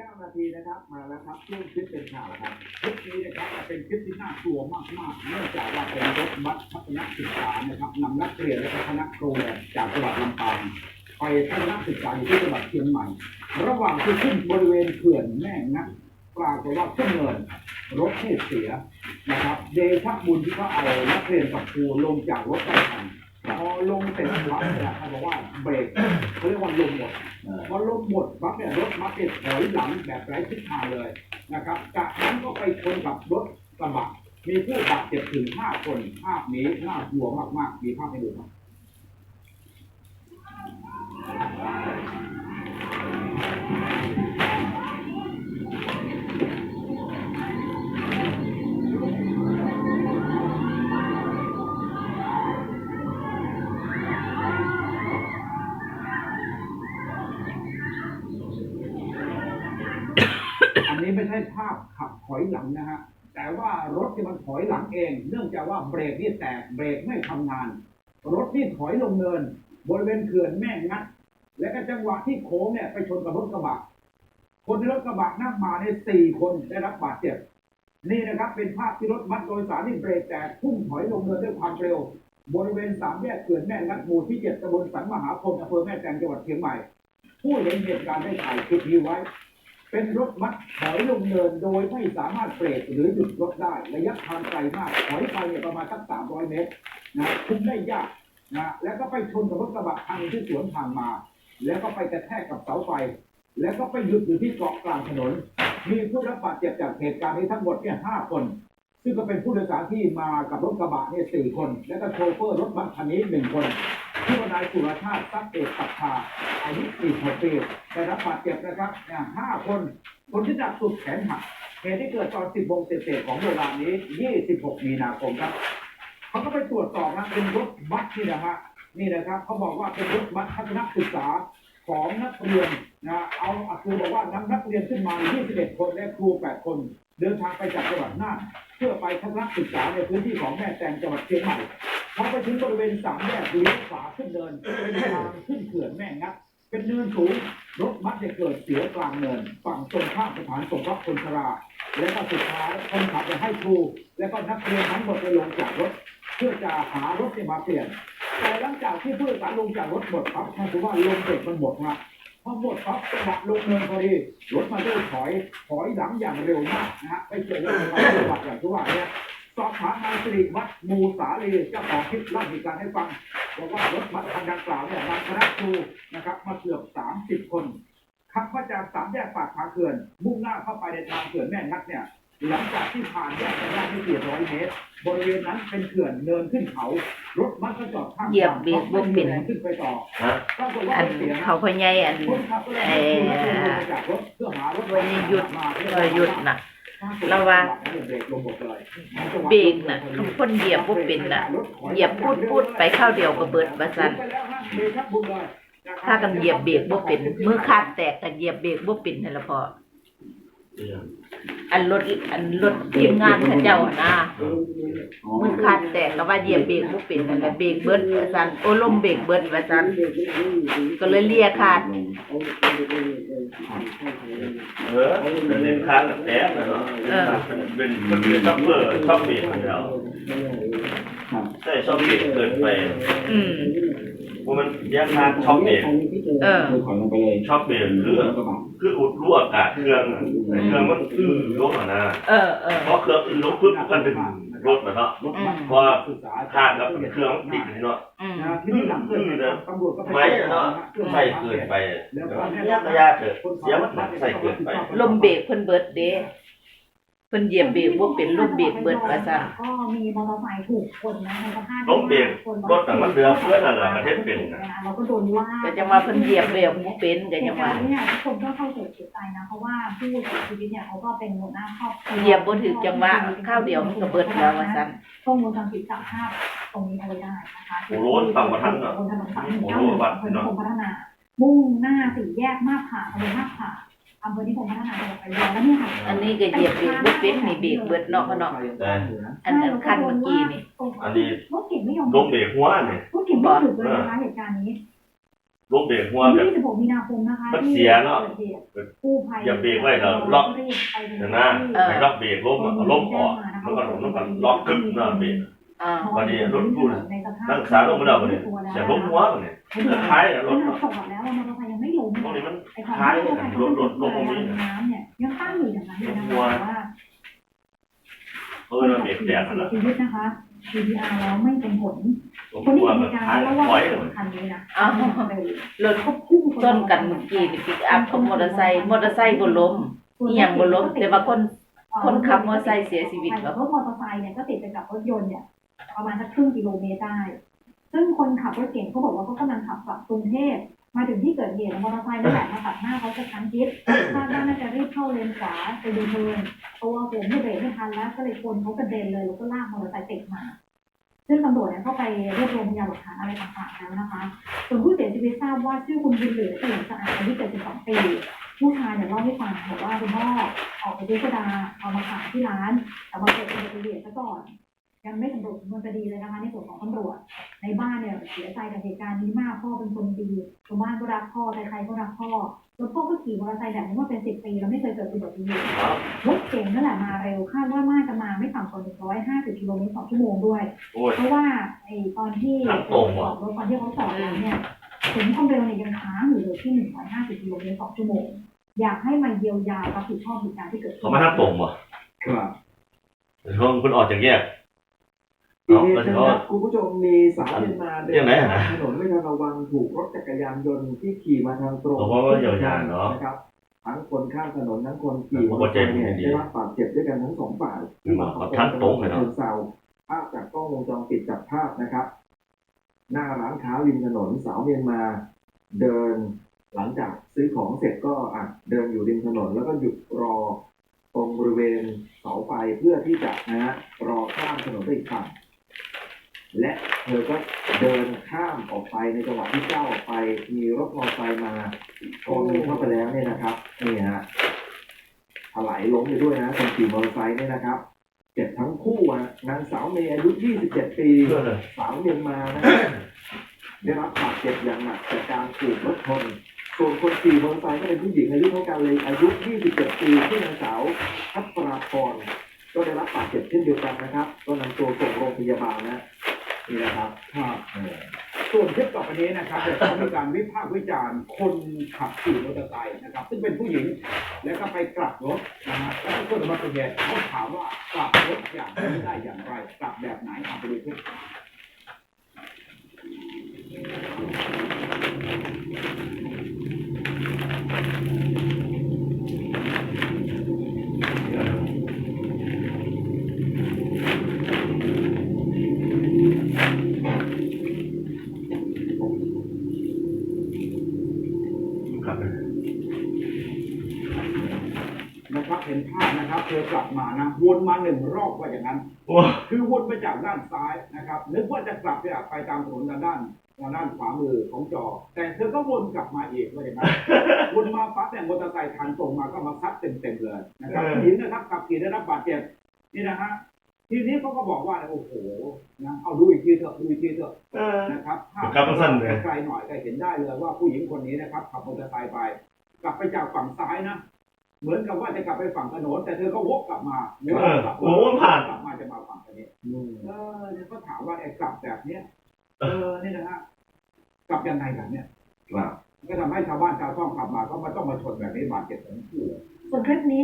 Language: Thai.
19 นาทีนะครับ มาแล้วครับช่วงคลิปเป็นข่าวครับคลิปนี้นะครับจะเป็นคลิปที่น่ากลัวมากๆเนื่องจากว่าเป็นรถบัสทัศนศึกษานะครับนำนักเรียนและคณะครูจากจังหวัดลำปางไปทัศนศึกษาอยู่ที่จังหวัดเชียงใหม่ ระหว่างที่ขึ้นบริเวณเขื่อนแม่งัดปรากฏว่าขึ้นเนินรถเสียนะครับ เดชะบุญที่เขาเอานักเรียนกับครูลงจากรถได้ทัน ลงเสร็จปั๊บเนี่ยเขาบอกว่าเบรกเขาเรียกว่าลมหมดพอลมหมดปั๊บเนี่ยรถมักจะถอยหลังแบบไร้ทิศทางเลยนะครับ จากนั้นก็ไปชนกับรถกระบะมีผู้บาดเจ็บถึงห้าคนภาพนี้น่ากลัวมากๆมีภาพให้ดูไหมาพขับถอยหลังนะฮะแต่ว่ารถที่มันถอยหลังเอง เนื่องจากว่าเบรกนี่แตกเบรกไม่ทำงาน รถที่ถอยลงเนิน บริเวณเขื่อนแม่งัด และก็จังหวะที่โค้งเนี่ยไปชนกับรถกระบะคนในรถกระบะนั่งมาในสี่คนได้รับบาดเจ็บนี่นะครับเป็นภาพที่รถบัสโดยสารที่เบรกแตกพุ่งถอยลงเนินด้วยความเร็ว บริเวณสามแยกเขื่อนแม่งัดหมู่ที่เจ็ดตำบลสันมหาคมอำเภอแม่แตงจังหวัดเชียงใหม่ ผู้เห็นเหตุการณ์ได้ถ่ายคลิปนี้ไว้ เป็นรถบัสถอยลงเนินโดยไม่สามารถเบรกหรือหยุดรถได้ระยะทางไกลมากถอยไปเนี่ยประมาณสักสามร้อยเมตรนะคุมได้ยากนะแล้วก็ไปชนกับรถกระบะคันหนึ่งที่สวนทางมา แล้วก็ไปกระแทกกับเสาไฟ แล้วก็ไปหยุดอยู่ที่เกาะกลางถนน มีผู้รับบาดเจ็บจากเหตุการณ์นี้ทั้งหมดเนี่ยห้าคน ซึ่งก็เป็นผู้โดยสารที่มากับรถกระบะเนี่ยสี่คน แล้วก็โชเฟอร์รถบัสคันนี้หนึ่งคน ชื่อว่านายสุรชาติสักเอกปัตชาอายุ46ปีได้รับบาดเจ็บนะครับเนี่ยห้าคนคนที่หนักสุดแขนหักเหตุที่เกิดตอน 10โมงเศษของเวลานี้ 26 มีนาคมครับเขาก็ไปตรวจสอบนะเป็นรถบัสนี่นะฮะนี่นะครับเขาบอกว่าเป็นรถบัสทัศนศึกษา ของนักเรียนนะเอาครูบอกว่านำนักเรียนขึ้นมา 21 คนและครู 8 คน เดินทางไปจากจังหวัดน่านเพื่อไปทัศนศึกษาในพื้นที่ของแม่แตงจังหวัดเชียงใหม่พอไปถึงบริเวณสามแยกเลี้ยวขวาขึ้นเดินเป็นทางขึ้นเขื่อนแม่งัดเป็นเนินสูงรถบัสเนี่ยเกิดเสียกลางเนิน ฝั่งตรงข้ามสถานสงเคราะห์คนชรา แล้วก็สุดท้ายคนขับจะให้ครู แล้วก็นักเรียนทั้งหมดไปลงจากรถ เพื่อจะหารถเนี่มาเปลี่ยน แต่หลังจากที่ผู้โดยสารลงจากรถหมดปั๊บท่านคือว่าลมเบรกมันหมดฮะพอหมดปั๊บจังหวะลงเนินพอดีรถมันก็เลยถอยถอยหลังอย่างเร็วมากนะฮะไปเจอรถไฟจังหวัดอย่างที่ว่าเนี่ยสอบถามนายสิริวัฒน์มูสาลีเจ้าของคลิปเล่าเหตุการณ์ให้ฟังบอกว่ารถบัสคันดังกล่าวเนี่ยนำคณะครูนะครับ มาเกือบ30คนขับมาจากสามแยกปากทางเขื่อนมุ่งหน้าเข้าไปในทางเขื่อนแม่งัดเนี่ย หลังจากที่ผ่านแยกไปได้ไม่กี่ร้อยเมตร บริเวณนั้นเป็นเขื่อนเนินขึ้นเขา รถบัสก็จอดข้างเหยียบเบรกบ่เป็นไม่มีแรงขึ้นไปต่อฮะปรากฏว่าอันเสียเขาพ่อใหญ่อันคนขับก็เลยให้ครูและครูลงมาจากรถเพื่อหารถวันนี้หยุดมาเพื่อเออหยุดน่ะ ระวัง เบรกลงหมดเลยเบรกน่ะทุกคนเหยียบบ่เป็นน่ะ เหยียบพูดพูดไปข้าวเดียวก็เบิดว่าซั่นถ้ากันเหยียบเบรกบ่เป็นมือขาดแตกกันเหยียบเบรกบ่เป็นนั่นล่ะพอ อันรถอันรถทีมงานเขาเจ้านะมือขาดแตกก็ว่าเหยียบเบรกบ่เป็นนั่นแหละเบรกเบิดว่าซั่นโอ้ลมเบรกเบิดว่าซั่นก็เลยเลียขาดเออเป็นเล่นค้ากับแต๊ะเนาะเป็นมันเป็นชอปเปอร์ช็อปเบรกแล้วใช่ชอปเบรกเกินไป อืม ราะมันแยกทางช็อปเบรกเออถอยลงไปเลยช็อปเบรกคือคืออุดรั่วอากาศเครื่องอะเครื่องมันอื้อลงอะนะเออเออเพราะเครื่องอื้อลงปุ๊บมันเป็นรถนะเนาะรถบัสเพราะว่าขาดกับเครื่องติดเนาะอืมนะที่นี่หลังเกิดเหตุการณ์ตำรวจก็ไปไม่เนาะใส่เกินไปยากยากเกิดเสียมันใส่เกินไปลมเบรกเพิ่นเบิดเด้ เพิ่นเหยียบเบรกบ่เป็นลมเบรกเบิดว่าซั่นก็มีมอเตอร์ไซค์ถูกคนนะในสภาพลมเบรกรถแต่มันเรือเพื่อนอะไรประเทศเป็นนะเราก็โดนว่าก็จังว่าเพิ่นเหยียบเบรกบ่เป็นก็จังว่าเนี่ยทุกคนก็เข้าใจเสียใจนะเพราะว่าผู้เสียชีวิตเนี่ยเขาก็เป็นหัวหน้าครอบครัวเหยียบบ่ถึกจังหวะข้าวเดียวมันก็เบิดแล้วว่าซั่นกล้องวงจรปิดจับภาพตรงนี้เอาไว้ได้นะคะโอ้โหต่ำกว่าท่านเนอะบนถนนสายหนึ่งโอ้เก้าโหหนึ่งวัดอำเภอเนนิอะคมพัฒนามุ่งหน้าสี่แยกมาบขาตำบลมาบขา อำเภอนิคมพัฒนาจังหวัดระยองแล้วเนี่ยค่ะอันนี้ก็เหยียบเบรกบ่เป็นนี่เบรกเบิดเนาะเขาเนาะแต่อันนั้นคันเมื่อกี้นี่อันนี้รถเก่งไม่ยอมลมเบรกหัวเนี่ยรถเก่งไม่หยุดเลยนะคะเหตุการณ์นี้ลงเบรกหัววันแบบที่16มีนาคมนะคะมันที่เสียเนอะกิดเหตุกู้ภัยอย่าเบรกไว้เหรอล็อกรีบไปดำเดี๋เนิยวนนะที่ให้ล็อกเบรกล้มอะเอาล้มออกแล้วก็แล้วก็ล็อกกึ๊บหน้าเบรกอ่าวันนี้รถตู้น่ะนั่งสารลงมาแล้วเนี่ยเสียล้มหัวมันเนี่ยท้ายอะรถ มันเนาะตกแล้วมอเตอร์ไซค์ยังไม่ล้มตรงนี้มันไอ้ของท้ายที่เนี่ยกู้ภัยรถรถลงตรงนี้น้ำเนี่ยยังตั้งอยู่อย่างนั้นเลยนะคะหัวแต่ว่าเออมันเบรกแตกเสีแล้วยชีวิตนะคะ CPR แล้วไม่เป็นผลลงคนที่หัวเห็นมัเหนตุการณ์ท้ายแล้วว่าถอยรเลยถคันนี้นะอ้าวเร็วรถเขาพุ่งต้นกันเมื่อกี้นี่ปิกอัพกับมอเตอร์ไซค์มอเตอร์ไซค์บ่ล้มอีหยังบ่ล้มแต่ว่าคนคนขับมอเตอร์ไซค์เสียชีวิตเหรอรถมอเตอร์ไซค์เนี่ยก็ติดไปกับรถยนต์เนี่ยประมาณสักครึ่งกิโลเมตรได้ ซึ่งคนขับรถเก่งเขาบอกว่าเขากำลังขับกลับกรุงเทพ มาถึงที่เกิดเหตุมอเตอร์ไซค์นั่นแหละมาตัดหน้าเขาจะทันทิศคาดว่าน่าจะรีบเข้าเลนขวาไปดูเทินเพราะว่าผมไม่เบรกไม่ทันแล้ว ก็เลยชนเขากระเด็นเลยแล้วก็ลากมอเตอร์ไซค์ติดมา ซึ่งตำรวจเนี่ยเข้าไปรวบรวมพยานหลักฐานอะไรต่างๆแล้วนะคะ ส่วนผู้เสียชีวิตทราบว่าชื่อคุณบุญเหลือเปลี่ยนสะอาดอายุ72ปีผู้ชายเนี่ยเล่าให้ฟังบอกว่าคุณพ่อออกไปซื้อกระดาเอามาขายที่ร้าน แต่มาเกิดอุบัติเหตุซะก่อน ยังไม่สำรวจสำนวนคดีเลยนะคะในส่วนของตำรวจในบ้านเนี่ยเสียใจกับเหตุการณ์นี้มากพ่อเป็นคนดีชาวบ้านก็รักพ่อใครๆก็รักพ่อแล้วพ่อก็ขี่มอเตอร์ไซค์แบบนี้มาเป็นสิบปีแล้วไม่เคยเกิดอุบัติเหตุครับรถเก๋งนั่นแหละมาเร็วคาดว่าน่าจะมาไม่ต่ำกว่า150กิโลเมตรต่อชั่วโมงด้วยโอ้ยเพราะว่าไอ้ตอนที่ทางตรงสว่ะอบรถตอนที่เขาสอบแล้วเนี่ยถึงความเร็วเนี่ยยังค้างอยู่เลยที่150กิโลเมตรต่อชั่วโมงอยากให้มาเยียวยารับผิดชอบเหตุการณ์ที่เกิดขึ้นเขามาทางตรงว่ะครับเขาคุณออกจากแยก ทีเอานี้แล้วนะเขาครับคุณผู้ชมมีสาวเมียนมาเดิยังไงอะนะถนนไม่ทันระวังถูกรถจักรยานยนต์ที่ขี่มาทางตรงผมว่าก็เยียวยาเนอะนะครับทั้งคนข้ามถนนทั้งคนขี่ผมมอเตอว่าร์ใจไซค์ดีเนี่ยดีได้รับบาดเจ็บด้วยกันทั้งสองฝ่ายอืมเอาทั้งตรงเลยเนอะเชิงเซาภาพจากกล้องวงจรปิดจับภาพนะครับ หน้าร้านค้าริมถนนสาวเมียนมาเดินหลังจากซื้อของเสร็จก็อะเดินอยู่ริมถนนแล้วก็หยุดรอตรงบริเวณเสาไฟเพื่อที่จะนะฮะรอข้ามถนนไปอีกฝั่ง และเธอก็เดินข้ามออกไปในจังหวะที่ก้าวออกไป มีรถมอเตอร์ไซค์มาชนเข้าไปแล้วเนี่ยนะครับนี่ฮะถลายล้มไปด้วยนะคนขี่มอเตอร์ไซค์เนี่ยนะครับเจ็บทั้งคู่อะนางสาวเมย์อายุ 27 ปี สาวเมียนมานะครับได้รับบาดเจ็บอย่างหนักจากการถูกรถชนส่วนคนขี่มอเตอร์ไซค์ก็เป็นผู้หญิงอายุเท่ากันเลยอายุ 27 ปีที่นางสาวพัชราพรก็ได้รับบาดเจ็บเช่นเดียวกันนะครับก็นำตัวส่งโรงพยาบาลนะ นี่นะครับครับเออส่วนคลิปต่อไปนี้นะครับเดี๋ยวเขามีการวิพากษ์วิจารณ์คนขับขี่มอเตอร์ไซค์นะครับ ซึ่งเป็นผู้หญิงแล้วก็ไปกลับรถนะฮะแล้วก็เกิดอุบัติเหตุเขาถามว่ากลับรถอย่างนี้ได้อย่างไรกลับแบบไหนเอาไปดูคลิป นะครับเห็นภาพนะครับเธอกลับมานะวนมาหนึ่งรอบว่าอย่างนั้นโอ้คือวนไปจากด้านซ้ายนะครับ นึกว่าจะกลับเนี่ยไปตามถนนด้านด้านด้านขวามือของจอ แต่เธอก็วนกลับมาอีกว่าอย่างนั้นวนมาปั๊บเนี่ยมอเตอร์ไซค์ทางตรงมาก็มาซัดเต็มๆเลยนะครับผู้หญิงนะครับขับขี่ได้รับบาดเจ็บนี่นะฮะทีนี้เขาก็บอกว่าโอ้โหนะเอาดูอีกทีเถอะดูอีกทีเถอะเออนะครับภาพครับสั้นเลยไกลๆหน่อยก็เห็น ได้เลยว่าผู้หญิงคนนี้นะครับขับมอเตอร์ไซค์ไป กลับไปจากฝั่งซ้ายนะเหมือนกับว่าจะกลับไปฝั่งถนนแต่เธอก็วกกลับมาเออโอ้ผ่านกลับมาจะมาฝั่งนี้อืมเออเนี่ยก็ถามว่าไอ้กลับแบบเนี้ยเออนี่นะฮะกลับยังไงกันเนี่ยครับก็ทำให้ชาวบ้านชาวช่องขับมาก็มาต้องมาชนแบบนี้บาดเจ็บทั้งคู่ส่วนคลิปนี้